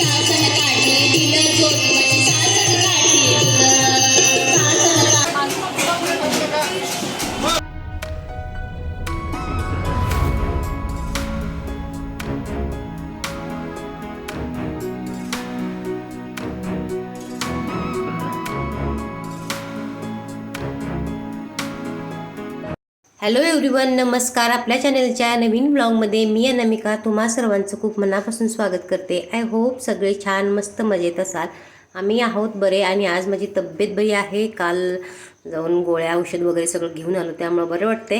સાસન કાઢી દિલ જોડી हॅलो एव्हरीवन नमस्कार. आपल्या चॅनलच्या नवीन ब्लॉगमध्ये मी अनामिका तुम्हा सर्वांचं खूप मनापासून स्वागत करते. आय होप सगळे छान मस्त मजेत असाल. आम्ही आहोत बरे आणि आज माझी तब्येत बरी आहे. काल जाऊन गोळ्या औषध वगैरे सगळं घेऊन आलो त्यामुळं बरं वाटते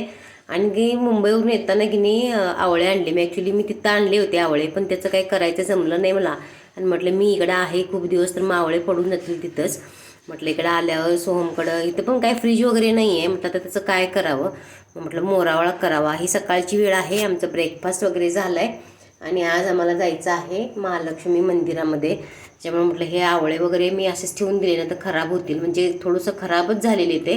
आणि मुंबईवरून येताना की नाही आवळे आणले. मी ॲक्च्युली मी तिथं आणले होते आवळे पण त्याचं काही करायचं जमलं नाही मला. आणि म्हटलं मी इकडं आहे खूप दिवस तर मग आवळे पडून जातील तिथंच. म्हटलं इकडं आल्यावर सोहमकडं इथं पण काय फ्रीज वगैरे नाही आहे म्हटलं आता त्याचं काय करावं? मग म्हटलं मोरावळा करावा. ही सकाळची वेळ आहे. आमचं ब्रेकफास्ट वगैरे झालं आहे आणि आज आम्हाला जायचं आहे महालक्ष्मी मंदिरामध्ये. त्याच्यामुळे म्हटलं हे आवळे वगैरे मी असेच ठेवून दिले ना तर खराब होतील. म्हणजे थोडंसं खराबच झालेले ते.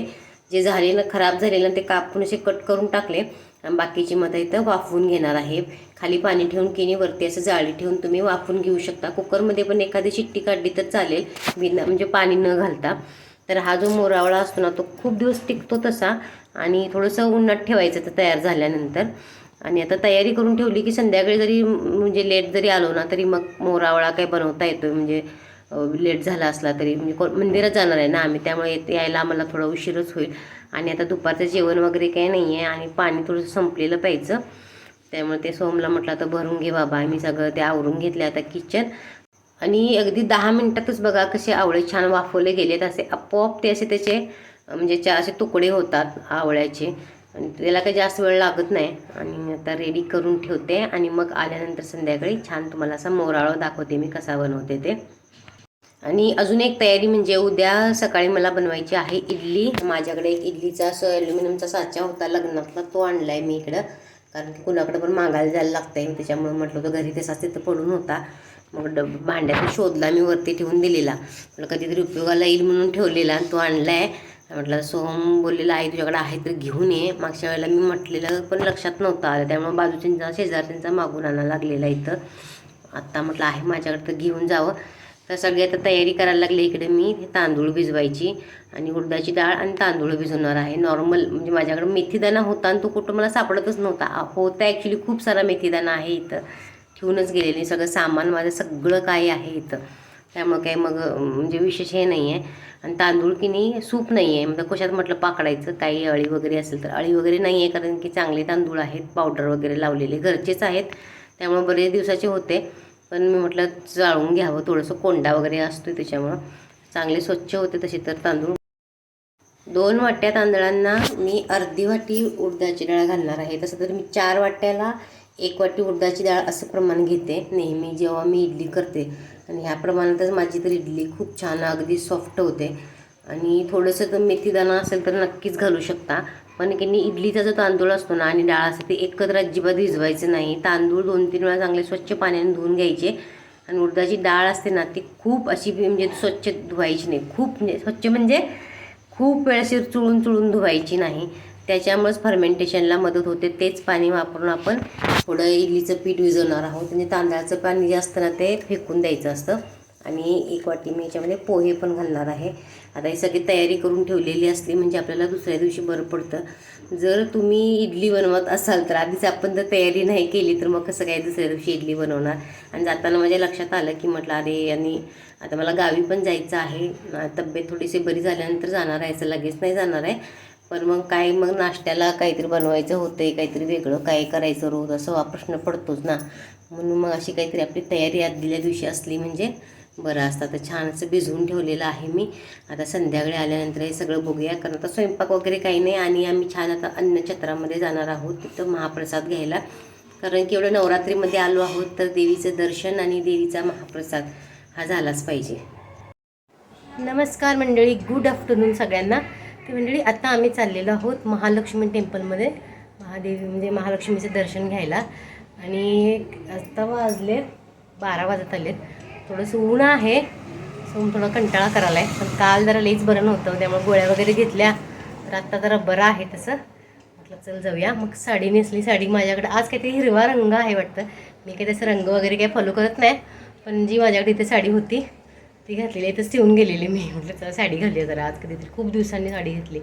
जे झाले ना खराब झालेलं ते कापून असे कट करून टाकले. आणि बाकीची मतं इथं वाफवून घेणार आहे. खाली पाणी ठेवून किनी वरती असं जाळी ठेवून तुम्ही वाफवून घेऊ शकता. कुकरमध्ये पण एखादी शिट्टी काढली तर चालेल. बिना म्हणजे पाणी न घालता. तर हा जो मोरावळा असतो ना तो खूप दिवस टिकतो तसा आणि थोडंसं उन्हात ठेवायचं तर तयार झाल्यानंतर. आणि आता तयारी करून ठेवली की संध्याकाळी जरी म्हणजे लेट जरी आलो ना तरी मग मोरावळा काय बनवता येतो म्हणजे लेट झाला असला तरी म्हणजे को मंदिरात जाणार आहे ना आम्ही त्यामुळे यायला आम्हाला थोडा उशीरच होईल. आणि आता दुपारचं जेवण वगैरे काही नाही आहे आणि पाणी थोडंसं संपलेलं पाहिजे त्यामुळे ते सोमला म्हटलं आता भरून घे बाबा मी सगळं ते आवरून घेतलं आता किचन आणि अगदी दहा मिनटातच बघा कसे आवळे छान वाफवले गेलेत. असे आपोआप ते असे त्याचे म्हणजे चा असे तुकडे होतात आवळ्याचे आणि त्याला काही जास्त वेळ लागत नाही. आणि आता रेडी करून ठेवते आणि मग आल्यानंतर संध्याकाळी छान तुम्हाला असा मोराळा दाखवते मी कसा बनवते ते. आणि अजून एक तयारी म्हणजे उद्या सकाळी मला बनवायची आहे इडली. माझ्याकडे एक इडलीचा असं ॲल्युमिनियमचा साचा होता. लग्नातला तो आणला आहे मी इकडं. कारण की कुणाकडे पण मागायला जायला लागतं आहे त्याच्यामुळे म्हटलं होतं घरी तसाच तिथं पडून होता. मग डब भांड्याचा शोधला मी वरती ठेवून दिलेला. म्हटलं कधीतरी उपयोगाला येईल म्हणून ठेवलेला आणि तो आणला आहे म्हटलं सोहम बोललेला आई तुझ्याकडे आहे तर घेऊन ये. मागच्या वेळेला मी म्हटलेलं पण लक्षात नव्हतं आलं. त्यामुळे बाजूच्या शेजारच्यांचा मागून आणा लागलेला इथं. आत्ता म्हटलं आहे माझ्याकडे तर घेऊन जावं. तर सगळी आता तयारी करायला लागली. इकडे मी तांदूळ भिजवायची आणि उडदाची डाळ आणि तांदूळ भिजवणार आहे. नॉर्मल म्हणजे माझ्याकडे मेथीदाणा होता आणि तो कुठं मला सापडतच नव्हता. होता ॲक्च्युली खूप सारा मेथीदाणा आहे इथं. घेऊनच गेलेली. सगळं सामान माझं सगळं काय आहे इथं. त्यामुळं काही मग म्हणजे विशेष हे नाही आहे आणि तांदूळ की नाही सूप नाही आहे म्हणजे कशात म्हटलं पाकडायचं काही अळी वगैरे असेल तर. अळी वगैरे नाही आहे कारण की चांगले तांदूळ आहेत पावडर वगैरे लावलेले. घरचेच आहेत. त्यामुळे बरेच दिवसाचे होते. पण मी म्हटलं जाळून घ्यावं थोडंसं कोंडा वगैरे असतो त्याच्यामुळं. चांगले स्वच्छ होते तसे तर तांदूळ. दोन वाट्या तांदळांना मी अर्धी वाटी उडदाची डाळ घालणार आहे. तसं तर मी चार वाट्याला एक वाटी उडदाची डाळ असं प्रमाण घेते नेहमी जेव्हा मी इडली करते. आणि ह्या प्रमाणातच माझी तर इडली खूप छान अगदी सॉफ्ट होते. आणि थोडंसं तर मेथीदाणा असेल तर नक्कीच घालू शकता. पण की नाही इडलीचा जो तांदूळ असतो ना आणि डाळ असते ते एकत्र अजिबात भिजवायचं नाही. तांदूळ दोन तीन वेळा चांगले स्वच्छ पाण्याने धुवून घ्यायचे. आणि उडदाची डाळ असते ना ती खूप अशी म्हणजे स्वच्छ धुवायची नाही. खूप म्हणजे स्वच्छ म्हणजे खूप वेळ अशी चुळून चुळून धुवायची नाही. त्याच्यामुळेच फर्मेंटेशनला मदत होते. तेच पाणी वापरून आपण थोडं इडलीचं पीठ विजवणार आहोत. म्हणजे तांदळाचं पाणी जे असतं ना ते फेकून द्यायचं असतं. आणि एक वाटी मी याच्यामध्ये पोहे पण घालणार आहे. आता ही सगळी तयारी करून ठेवलेली असली म्हणजे आपल्याला दुसऱ्या दिवशी बरं पडतं. जर तुम्ही इडली बनवत असाल तर आधीच आपण जर तयारी नाही केली तर मग कसं काय दुसऱ्या दिवशी इडली बनवणार? आणि जाताना माझ्या लक्षात आलं की म्हटलं अरे आणि आता मला गावी पण जायचं आहे. तब्येत थोडीशी बरी झाल्यानंतर जाणार आहे असं लगेच नाही जाणार आहे. पण मग काय मग नाश्त्याला काहीतरी बनवायचं होतं काहीतरी वेगळं काय करायचं रोज असं हा प्रश्न पडतोच ना. म्हणून मग अशी काहीतरी आपली तयारी आदल्या दिवशी असली म्हणजे बरं असतं. आता छान असं भिजवून ठेवलेलं आहे मी. आता संध्याकाळी आल्यानंतर हे सगळं बघूया. कारण आता स्वयंपाक वगैरे काही नाही आणि आम्ही छान आता अन्नछत्रामध्ये जाणार आहोत तिथं महाप्रसाद घ्यायला. कारण की एवढं नवरात्रीमध्ये आलो आहोत तर देवीचं दर्शन आणि देवीचा महाप्रसाद हा झालाच पाहिजे. नमस्कार मंडळी. गुड आफ्टरनून सगळ्यांना. ती मंडळी आता आम्ही चाललेलो आहोत महालक्ष्मी टेम्पलमध्ये. महादेवी म्हणजे महालक्ष्मीचं दर्शन घ्यायला. आणि आत्ता वाजले बारा वाजत आलेत. थोडंसं ऊन आहे. सो थोडा कंटाळा करायला आहे पण काल जरा लईच बरं नव्हतं. त्यामुळे गोळ्या वगैरे घेतल्या. तर आत्ता जरा बरं आहे तसं. म्हटलं म्हटलं चल जाऊया. मग साडी नेसली. साडी माझ्याकडे आज काहीतरी हिरवा रंग आहे वाटतं. मी काही तसं रंग वगैरे काही फॉलो करत नाही. पण जी माझ्याकडे इथे साडी होती ती घातलेली इथंच ठेवून गेलेली मी. म्हटलं चला साडी घालूया जरा. आज कधीतरी खूप दिवसांनी साडी घेतली.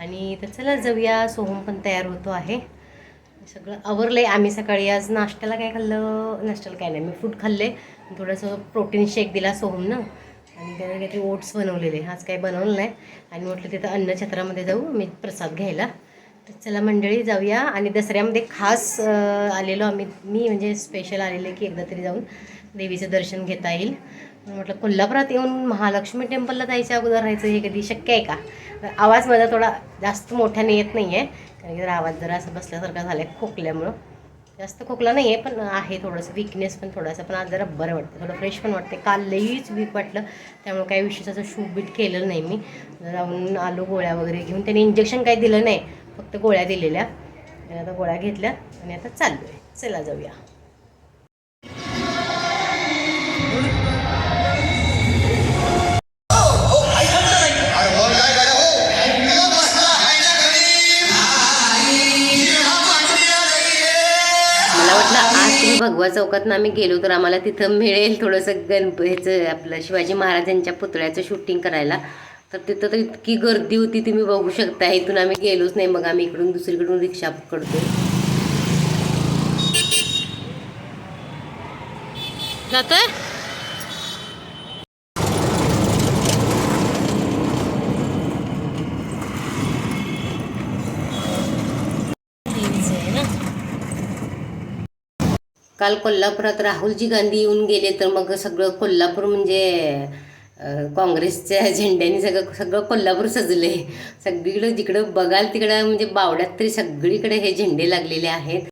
आणि तर चला जाऊया. सोहम पण तयार होतो आहे. सगळं आवरलं आहे आम्ही सकाळी आज नाश्त्याला काय खाल्लं? नाश्त्याला काय नाही. मी फ्रूट खाल्ले थोडंसं प्रोटीन शेक दिला सोहमनं. आणि त्याने काहीतरी ओट्स बनवलेले. आज काही बनवलं नाही. आणि म्हटलं तिथं अन्नछत्रामध्ये जाऊ. मी प्रसाद घ्यायला. तर चला मंडळी जाऊया. आणि दसऱ्यामध्ये खास आलेलो आम्ही. मी म्हणजे स्पेशल आलेले की एकदा तरी जाऊन देवीचं दर्शन घेता येईल. म्हटलं कोल्हापुरात येऊन महालक्ष्मी टेम्पलला जायच्या अगोदर राहायचं हे कधी शक्य आहे का? तर आवाज माझा थोडा जास्त मोठ्याने येत नाही आहे. कारण की जरा आवाज जरा असं बसल्यासारखा झाला आहे खोकल्यामुळं. जास्त खोकला नाही आहे पण आहे थोडंसं विकनेस पण थोडासा. पण आज जरा बरं वाटतं थोडं फ्रेश पण वाटते काल लईच वीक वाटलं. त्यामुळे काही विशेष असं शूट बीट केलं नाही मी. जाऊन आलो गोळ्या वगैरे घेऊन. त्याने इंजेक्शन काही दिलं नाही. फक्त गोळ्या दिलेल्या. आता गोळ्या घेतल्या आणि आता चाललो आहे चला जाऊया. भगवा चौकातनं आम्ही गेलो तर आम्हाला तिथं मिळेल थोडंसं गणप ह्याचं आपलं शिवाजी महाराजांच्या पुतळ्याचं शूटिंग करायला. तर तिथं तर इतकी गर्दी होती तुम्ही बघू शकता. इथून आम्ही गेलोच नाही. मग आम्ही इकडून दुसरीकडून रिक्षा पकडतो. जातोय? काल कोल्हापुरात राहुलजी गांधी येऊन गेले तर मग सगळं कोल्हापूर म्हणजे काँग्रेसच्या झेंड्याने सगळं सगळं कोल्हापूर सजले सगळीकडं जिकडं बघाल तिकडं म्हणजे बावड्यात तरी सगळीकडे हे झेंडे लागलेले आहेत.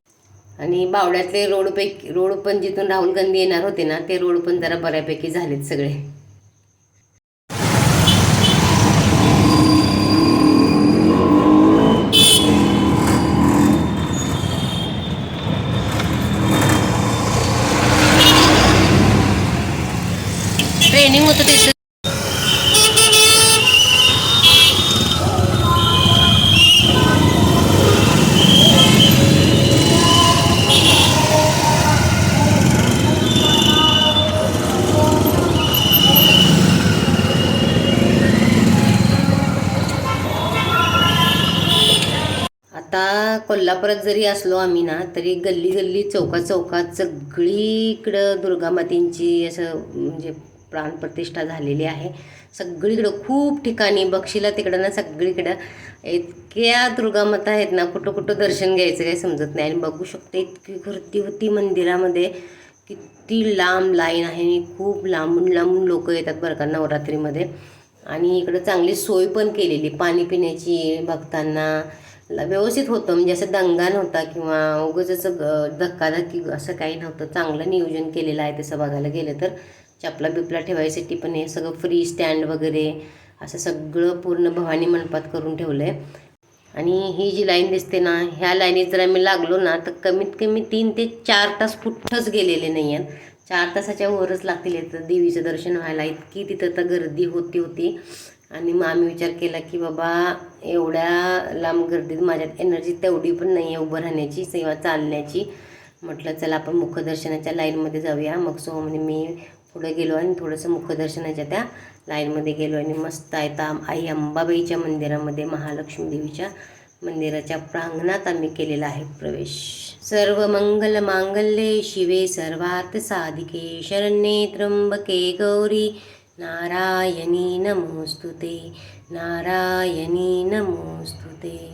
आणि बावड्यातले रोडपैकी रोड पण जिथून राहुल गांधी येणार होते ना ते रोड पण जरा बऱ्यापैकी झालेत सगळे ट्रेनिंग होतं तिथं आता कोल्हापुरात जरी असलो आम्ही ना तरी गल्ली गल्ली चौका चौकात सगळीकडं दुर्गामातींची असं म्हणजे प्राणप्रतिष्ठा झालेली आहे. सगळीकडं खूप ठिकाणी बक्षीला तिकडं ना सगळीकडं इतक्या दुर्गामाता आहेत ना कुठं कुठं दर्शन घ्यायचं काही समजत नाही. आणि बघू शकते इतकी गर्दी होती मंदिरामध्ये किती लांब लाईन आहे आणि खूप लांबून लांबून लोक येतात बरं का नवरात्रीमध्ये. आणि इकडं चांगली सोय पण केलेली पाणी पिण्याची भक्तांना व्यवस्थित होतं म्हणजे असं दंगा नव्हता किंवा उगच असं ग- धक्काधक्की असं काही नव्हतं. चांगलं नियोजन केलेलं आहे तसं बघायला गेलं तर. चपला बिपला ठेवायसाठी पण हे सगळं फ्री स्टँड वगैरे असं सगळं पूर्ण भवानी मंडपात करून ठेवलं आहे आणि ही जी लाईन दिसते ना ह्या लाईनीत जर आम्ही लागलो ना तर कमीत कमी तीन ते चार तास कुठंच गेलेले नाही आहेत चार तासाच्या वरच लागतील इथं देवीचं दर्शन व्हायला. इतकी तिथं तर गर्दी होती होती. आणि मग आम्ही विचार केला की बाबा एवढ्या लांब गर्दीत माझ्यात एनर्जी तेवढी पण नाही आहे उभं राहण्याची किंवा चालण्याची. म्हटलं चला आपण मुखदर्शनाच्या लाईनमध्ये जाऊया. मग सो म्हणजे मी पुढे गेलो आणि थोडंसं मुखदर्शनाच्या त्या लाईनमध्ये गेलो. आणि मस्त आहे तर आई अंबाबाईच्या मंदिरामध्ये महालक्ष्मी देवीच्या मंदिराच्या प्रांगणात आम्ही केलेला आहे प्रवेश. सर्व मंगल मांगल्ये शिवे सर्वार्थ साधिके शरण्ये त्र्यंबके गौरी. नारायणी नमोस्तुते नारायणी नमोस्तुते.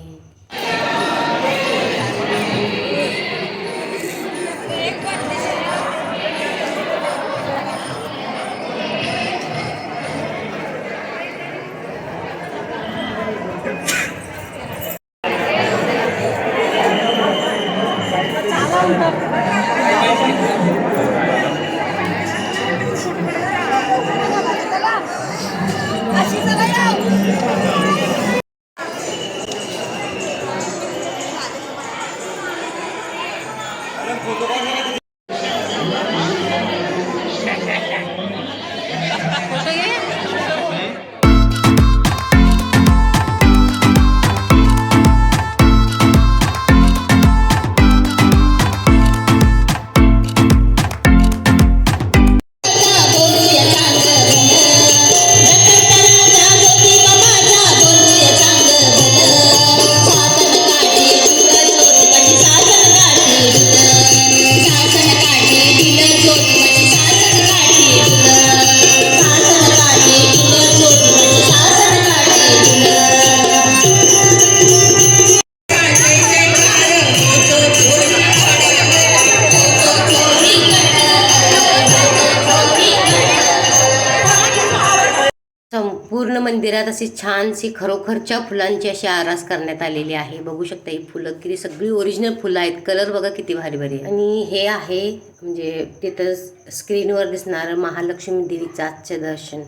पूर्ण मंदिरात अशी छानशी खरोखरच्या फुलांची अशी आरास करण्यात आलेली आहे. बघू शकता ही फुलं किती सगळी ओरिजिनल फुलं आहेत. कलर बघा किती भारी भारी आहे. आणि हे आहे म्हणजे तिथं स्क्रीनवर दिसणारं महालक्ष्मी देवीचं आजचं दर्शन.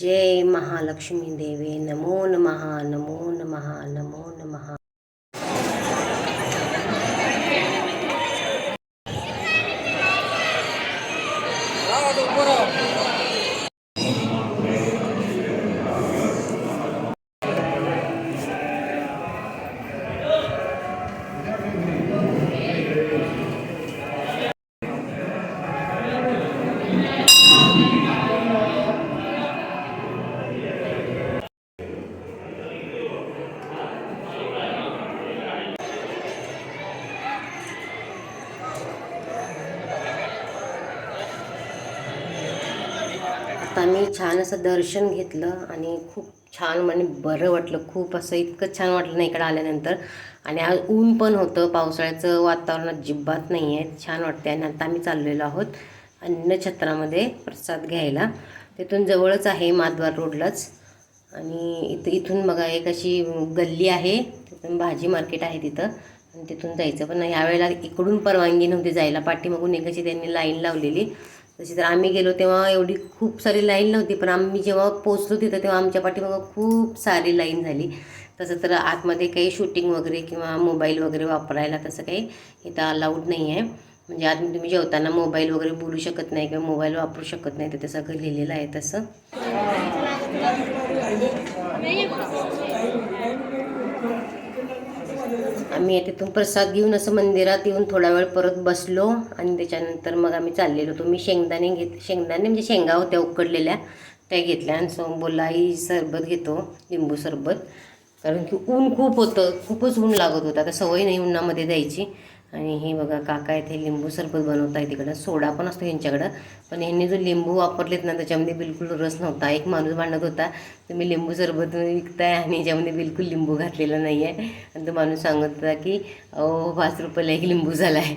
जय महालक्ष्मी देवी. नमो नमः नमो नमः नमो नमः. आता छान असं दर्शन घेतलं आणि खूप छान म्हणजे बरं वाटलं. खूप असं इतकं छान वाटलं ना इकडं आल्यानंतर. आणि आज ऊन पण होतं. पावसाळ्याचं वातावरण अजिबात नाही आहे. छान वाटते आणि आता आम्ही चाललेलो आहोत अन्नछत्रामध्ये प्रसाद घ्यायला. तिथून जवळच आहे माधवार रोडलाच. आणि इथं इथून बघा एक अशी गल्ली आहे. तिथून भाजी मार्केट आहे तिथं. आणि तिथून जायचं. पण ह्यावेळेला इकडून परवानगी नव्हती जायला. पाठीमागून एक अशी त्यांनी लाईन लावलेली. तशी तर आम्ही गेलो तेव्हा एवढी खूप सारी लाईन नव्हती पण आम्ही जेव्हा पोचलो तिथं तेव्हा आमच्या पाठीमागं खूप सारी लाईन झाली. तसं तर आतमध्ये काही शूटिंग वगैरे किंवा मोबाईल वगैरे वापरायला तसं काही इथं अलाउड नाही आहे. म्हणजे आत तुम्ही जेवताना मोबाईल वगैरे बोलू शकत नाही किंवा मोबाईल वापरू शकत नाही तर ते सगळं लिहिलेलं आहे तसं. आम्ही तिथून प्रसाद घेऊन असं मंदिरात येऊन थोडा वेळ परत बसलो. आणि त्याच्यानंतर मग आम्ही चाललेलो. होतो मी शेंगदाणे घेत शेंगदाणे म्हणजे शेंगा होत्या उकडलेल्या त्या घेतल्या. आणि सो बोलला सरबत घेतो लिंबू सरबत. कारण की ऊन खूप होतं. खूपच ऊन लागत होतं. आता सवय नाही उन्हामध्ये द्यायची. आणि हे बघा काका इथे लिंबू सरबत बनवत आहे तिकडं. सोडा पण असतो ह्यांच्याकडं पण ह्यांनी जो लिंबू वापरलेत ना त्याच्यामध्ये बिलकुल रस नव्हता. एक माणूस भांडत होता तुम्ही लिंबू सरबत विकताय आणि ह्याच्यामध्ये बिलकुल लिंबू घातलेला नाही आहे आणि तो माणूस सांगत होता की अहो पाच रुपयाला एक लिंबू झाला आहे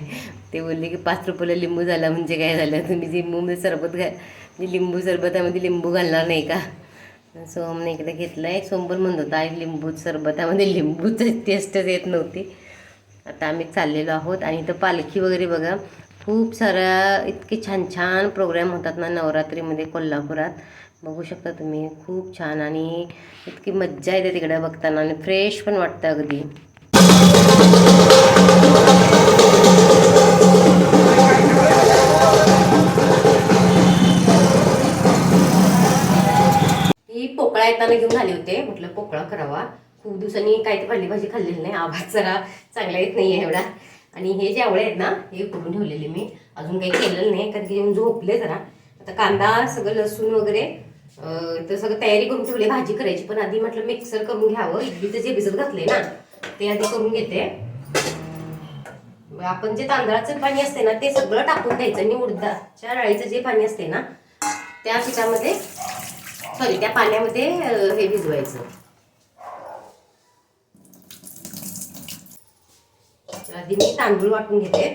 ते बोलले की पाच रुपयाला लिंबू झाला म्हणजे काय झालं? तुम्ही लिंबूमध्ये सरबत घा म्हणजे लिंबू सरबतामध्ये लिंबू घालणार नाही का? सोमने इकडे घेतलं आहे सोम पण म्हणत होता आई लिंबू सरबतामध्ये लिंबूचं टेस्टच येत नव्हती. आता आम्ही चाललेलो आहोत आणि इथं पालखी वगैरे बघा. खूप साऱ्या इतके छान छान प्रोग्राम होतात ना नवरात्रीमध्ये कोल्हापुरात. बघू शकता तुम्ही खूप छान आणि इतकी मज्जा येते तिकडे बघताना आणि फ्रेश पण वाटतं अगदी. ही पोकळा येताना घेऊन आले होते. म्हटलं पोकळा करावा. खूप दिवसांनी काय ते भाजी खाल्लेली नाही. आवाज जरा चांगला येत नाही आहे एवढा. आणि हे जे आवळे आहेत ना हे करून ठेवलेले मी. अजून काही केलेलं नाही कारण की येऊन झोपले जरा. आता कांदा सगळं लसूण वगैरे तर सगळं तयारी करून ठेवली भाजी करायची. पण आधी म्हटलं मिक्सर करून घ्यावं. इडलीचं जे भिजत घातले ना ते आधी करून घेते. आपण जे तांदळाचं पाणी असते ना ते सगळं टाकून द्यायचं आणि उडदाच्या डाळीचं जे पाणी असते ना त्या पिठामध्ये सॉरी त्या पाण्यामध्ये हे भिजवायचं. आधी मी तांदूळ वाटून घेते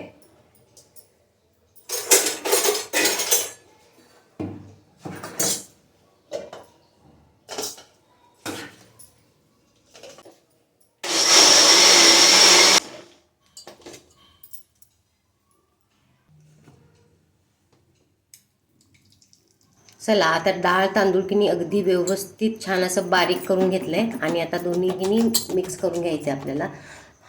चला आता डाळ तांदूळ किनी अगदी व्यवस्थित छान असं बारीक करून घेतलंय. आणि आता दोन्ही किनी मिक्स करून घ्यायचे आपल्याला.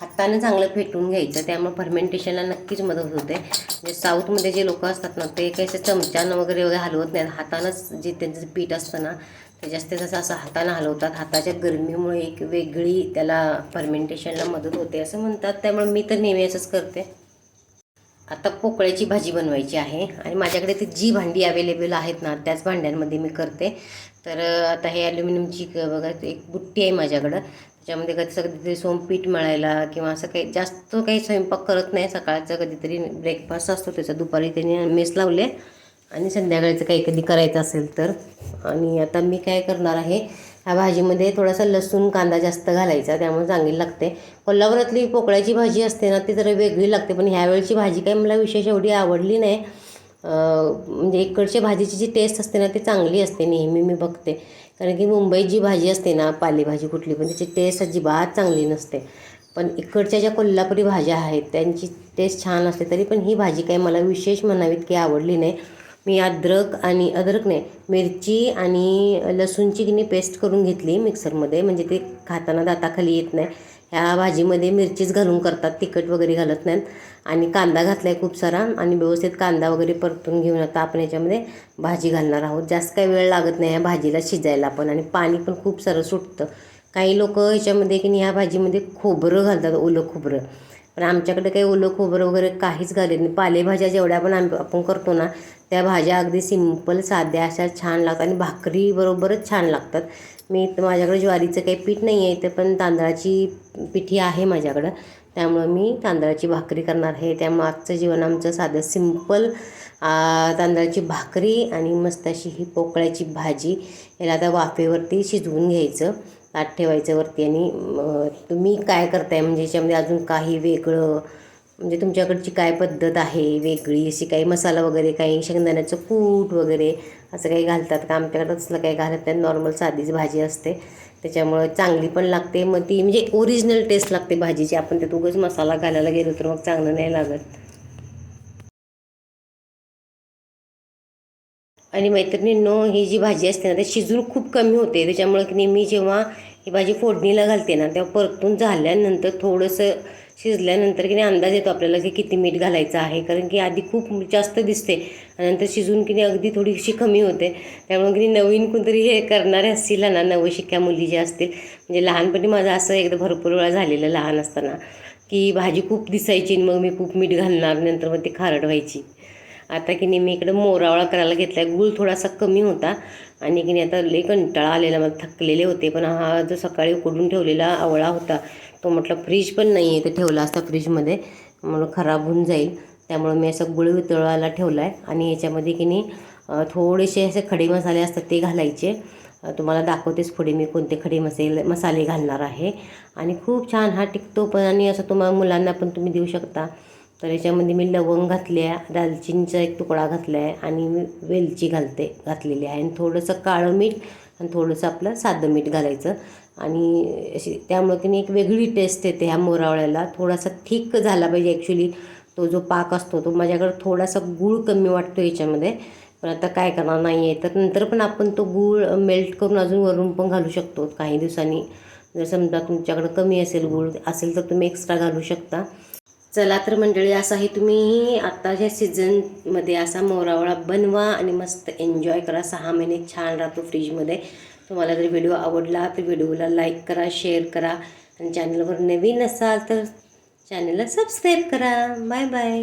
हातानं चांगलं फेटून घ्यायचं त्यामुळे फर्मेंटेशनला नक्कीच मदत होते. म्हणजे साऊथमध्ये जे लोक असतात ना ते काही असं चमच्यानं वगैरे वगैरे हलवत नाहीत. हातानंच जे त्यांचं पीठ असतं ना ते जास्तीत जास्त असं हातानं हलवतात. हाताच्या गरमीमुळे एक वेगळी त्याला फर्मेंटेशनला मदत होते असं म्हणतात. त्यामुळे मी तर नेहमी असंच करते. आता पोकळ्याची भाजी बनवायची आहे आणि माझ्याकडे ती जी भांडी अवेलेबल आहेत ना त्याच भांड्यांमध्ये मी करते. तर आता हे ॲल्युमिनियमची बघा एक बुट्टी आहे माझ्याकडं. त्याच्यामध्ये कधी कधीतरी सोमपीठ मळायला किंवा असं काही जास्त काही स्वयंपाक करत नाही सकाळचं कधीतरी ब्रेकफास्ट असतो त्याचा. दुपारी त्यांनी मेस लावले आणि संध्याकाळचं काही कधी करायचं असेल तर. आणि आता मी काय करणार आहे ह्या भाजीमध्ये थोडासा लसूण कांदा जास्त घालायचा त्यामुळे चांगली लागते. कोल्हापुरातली पोकळ्याची भाजी असते ना ती जरा वेगळी लागते पण ह्यावेळची भाजी काही मला विशेष एवढी आवडली नाही. म्हणजे इकडच्या भाजीची जी टेस्ट असते ना ती चांगली असते नेहमी मी बघते. कारण की मुंबईत जी भाजी असते ना पालेभाजी कुठली पण त्याची टेस्ट अजिबात चांगली नसते. पण इकडच्या ज्या कोल्हापुरी भाज्या आहेत त्यांची टेस्ट छान असते तरी पण ही भाजी काही मला विशेष म्हणावीत की आवडली नाही. मी अद्रक आणि अद्रक नाही मिरची आणि लसूणची किनी पेस्ट करून घेतली मिक्सरमध्ये म्हणजे ते खाताना दाताखाली येत नाही. ह्या भाजीमध्ये मिरचीच घालून करतात तिखट वगैरे घालत नाहीत. आणि कांदा घातला आहे खूप सारा आणि व्यवस्थित कांदा वगैरे परतून घेऊन आता आपण याच्यामध्ये भाजी घालणार आहोत. जास्त काही वेळ लागत नाही ह्या भाजीला शिजायला पण आणि पाणी पण खूप सारं सुटतं. काही लोक ह्याच्यामध्ये की नाही ह्या भाजीमध्ये खोबरं घालतात ओलं खोबरं. पण आमच्याकडे काही ओलं खोबरं वगैरे काहीच घालत नाही. पालेभाज्या जेवढ्या पण आम आपण करतो ना त्या भाज्या अगदी सिंपल साध्या अशा छान लागतात आणि भाकरीबरोबरच छान लागतात. मी तर माझ्याकडे ज्वारीचं काही पीठ नाही आहे तर पण तांदळाची पिठी आहे माझ्याकडं. त्यामुळं मी तांदळाची भाकरी करणार आहे. त्यामुळं आजचं जेवण आमचं साधं सिंपल तांदळाची भाकरी आणि मस्त अशी ही पोकळ्याची भाजी. याला आता वाफेवरती शिजवून घ्यायचं. ताट ठेवायचं वरती आणि तुम्ही काय करताय? म्हणजे याच्यामध्ये अजून काही वेगळं म्हणजे तुमच्याकडची काय पद्धत आहे? वेगळी अशी काही मसाला वगैरे काही शेंगदाण्याचं कूट वगैरे असं काही घालतात का? आमच्याकडं तसलं काही घालत नाही. नॉर्मल साधीच भाजी असते. त्याच्यामुळं चांगली पण लागते. मग ती म्हणजे ओरिजिनल टेस्ट लागते भाजीची. आपण त्यात उगाच मसाला घालायला गेलो तर मग चांगलं नाही लागत. आणि मैत्रिणींनो ही जी भाजी असते ना ते शिजून खूप कमी होते. त्याच्यामुळे की मी जेव्हा ही भाजी फोडणीला घालते ना तेव्हा परतून झाल्यानंतर थोडंसं शिजल्यानंतर की नाही अंदाज येतो आपल्याला की किती मीठ घालायचं आहे. कारण की आधी खूप जास्त दिसते आणि नंतर शिजून की नाही अगदी थोडीशी कमी होते. त्यामुळे की नवीन कोणतरी हे करणारे असतील ना नवशिक्या मुली ज्या असतील म्हणजे लहानपणी माझं असं एकदा भरपूर वेळा झालेलं लहान असताना की भाजी खूप दिसायची आणि मग मी खूप मीठ घालणार नंतर मग ती खारट व्हायची. आता की नाही मी इकडं मोरावळा करायला घेतला आहे गूळ थोडासा कमी होता आणि की नाही आता लई कंटाळा आलेला मला थकलेले होते. पण हा जो सकाळी उकडून ठेवलेला आवळा होता तो म्हटलं फ्रीज पण नाही आहे ते ठेवला असता फ्रीजमध्ये म्हणून खराब होऊन जाईल. त्यामुळं मी असं गुळ वितळायला ठेवला आहे आणि याच्यामध्ये की नाही थोडेसे असे खडे मसाले असतात ते घालायचे. तुम्हाला दाखवतेच पुढे मी कोणते खडे मसाले मसाले घालणार आहे. आणि खूप छान हा टिकतो पण आणि असं तुम्हाला मुलांना पण तुम्ही देऊ शकता. तर याच्यामध्ये मी लवंग घातली आहे दालचिनीचा एक तुकडा घातला आहे आणि मी वेलची घालते घातलेली आहे. आणि थोडंसं काळं मीठ आणि थोडंसं आपलं साधं मीठ घालायचं. आणि अशी त्यामुळे की नाही एक वेगळी टेस्ट येते ह्या मोरावळ्याला. थोडासा थिक झाला पाहिजे ॲक्च्युली तो जो पाक असतो तो माझ्याकडं थोडासा गूळ कमी वाटतो याच्यामध्ये. पण आता काय करणार नाही आहे. तर नंतर पण आपण तो गूळ मेल्ट करून अजून वरून पण घालू शकतो काही दिवसांनी. जर समजा तुमच्याकडं कमी असेल गूळ असेल तर तुम्ही एक्स्ट्रा घालू शकता. चला तर मंडळी असाही तुम्ही आत्ताच्या सीझनमध्ये असा मोरावळा बनवा आणि मस्त एन्जॉय करा. सहा महिने छान राहतो फ्रीजमध्ये तुम्हाला जर व्हिडिओ आवडला तर व्हिडिओला लाईक करा शेअर करा. आणि चॅनलवर नवीन असाल तर चॅनलला सबस्क्राईब करा. Bye bye